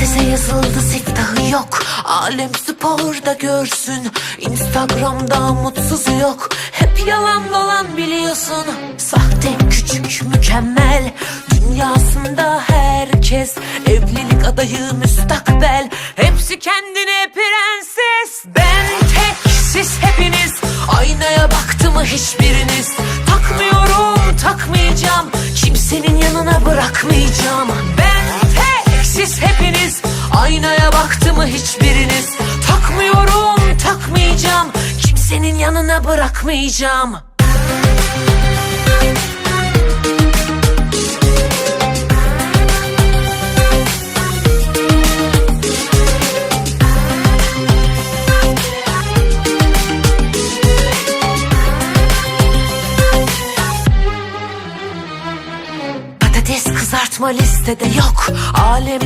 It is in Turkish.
Patatese yazıldı siftahı yok. Alem sporda görsün. Instagram'da mutsuzu yok. Hep yalan dolan biliyorsun. Sahte küçük mükemmel. Dünyasında herkes Evlilik adayı müstakbel. Hepsi kendine prenses. Ben tek siz hepiniz. Aynaya baktı mı hiçbiriniz? Takmıyorum takmayacağım. Kimsenin yanına bırakmayacağım Aynaya baktı mı hiçbiriniz? Takmıyorum takmayacağım. Kimsenin yanına bırakmayacağım. Patates kızartma listede yok. Alem